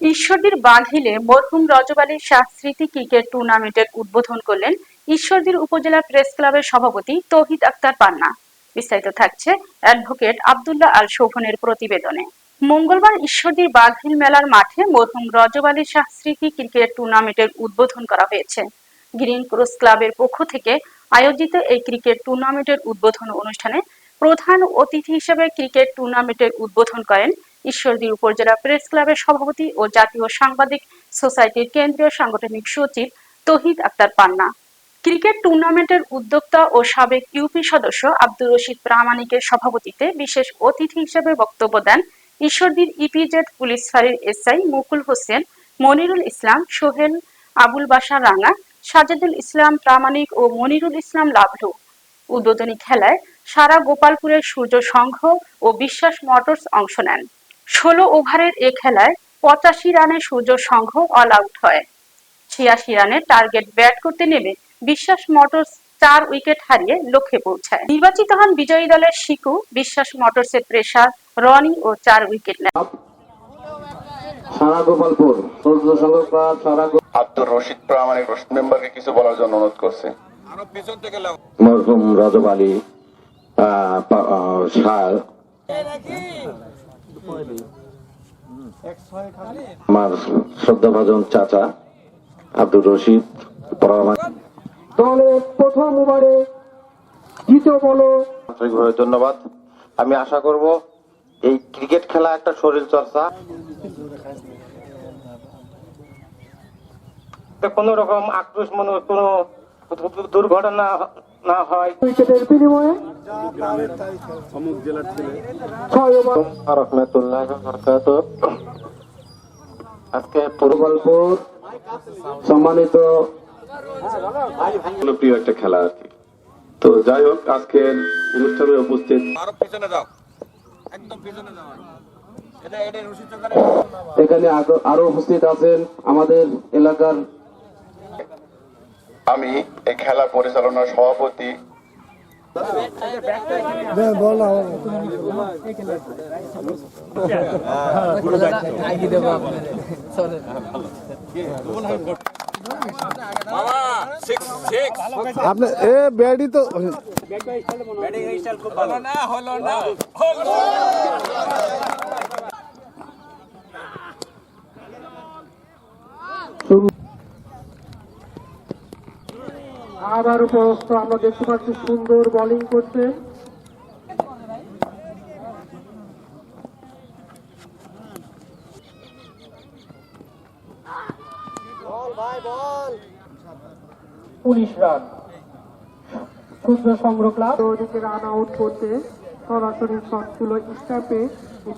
ঈশ্বরদীর বাঘিলে মরহুম রজব আলী শাহ স্মৃতি ক্রিকেট টুর্নামেন্টের উদ্বোধন করলেন ঈশ্বরদীর উপজেলা প্রেস ক্লাবের সভাপতি তৌহিদ আক্তার পান্না। বিস্তারিত থাকছে অ্যাডভোকেট আব্দুল্লাহ আল শোভনের প্রতিবেদনে। মঙ্গলবার ঈশ্বরদীর বাঘিল মেলার মাঠে মরহুম রজব আলী শাহ স্মৃতি ক্রিকেট টুর্নামেন্টের উদ্বোধন করা হয়েছে। গ্রিন ক্রস ক্লাবের পক্ষ থেকে আয়োজিত এই ক্রিকেট টুর্নামেন্টের উদ্বোধন অনুষ্ঠানে প্রধান অতিথি হিসেবে ক্রিকেট টুর্নামেন্টের উদ্বোধন করেন ঈশ্বরদী উপজেলা প্রেস ক্লাবের সভাপতি ও জাতীয় সাংবাদিক সোসাইটির কেন্দ্রীয় সাংগঠনিক সচিব তহিদ আক্তার পান্না। ক্রিকেট টুর্নামেন্টের উদ্যোক্তা ও সাবেক ইউপি সদস্য আব্দুর রশিদ প্রামাণিকের সভাপতিতে বিশেষ অতিথি হিসেবে বক্তব্য দেন ঈশ্বরদীর ইপিজেড পুলিশ ফাঁড়ির এসআই মুকুল হোসেন, মনিরুল ইসলাম সোহেল আবুল বাশার রাঙা, সাজেদুল ইসলাম প্রামাণিক ও মনিরুল ইসলাম লাভলু। উদ্বোধনী খেলায় সারা গোপালপুরের সূর্য সংঘ ও বিশ্বাস মোটরস অংশ নেন। ষোলো ওভারের এ খেলায় পঁচাশি রানে সূর্য সংঘ অল আউট হয়। ছিয়াশি রানে টার্গেট ব্যাট করতে নেমে বিশ্বাস মোটরস চার উইকেট হারিয়ে লক্ষ্যে পৌঁছায়। নির্বাচিত হন বিজয়ী দলের শিকু বিশ্বাস মোটরসের প্রেসার রনি ও চার উইকেট নেন। সারা সারা আব্দুর রশিদ প্রামাণিক রশিদ মেম্বারকে কিছু বলার জন্য অনুরোধ করছে। মরহুম রজব আলী শাহ। আমার শ্রদ্ধাভাজন চাচা আব্দুর রশিদ দলের প্রথম ওভারে দ্বিতীয় বল। আন্তরিকভাবে ধন্যবাদ। আমি আশা করব এই ক্রিকেট খেলা একটা শরীর চর্চা। কোন রকম আক্রোশ মনে কোন দুর্ঘটনা না হয়। উইকেটের বিনিময়ে আজকে পুরো সম্মানিত প্রিয় একটা খেলা আর কি তো যাই হোক আজকের অনুষ্ঠানে উপস্থিত এখানে আরও উপস্থিত আছেন আমাদের এলাকার আমি এই খেলা পরিচালনার সভাপতি আপনি এ ব্যাডি তো ব্যাটিং স্টাইল খুব ভালো। না। হলো না। আবার উপরস্থ আমরা দেখতে পাচ্ছি সুন্দর বোলিং করছে। উনিশ রান। সংগ্রহ ক্লাব। রান আউট করতে সরাসরি শট ছিল স্টাপে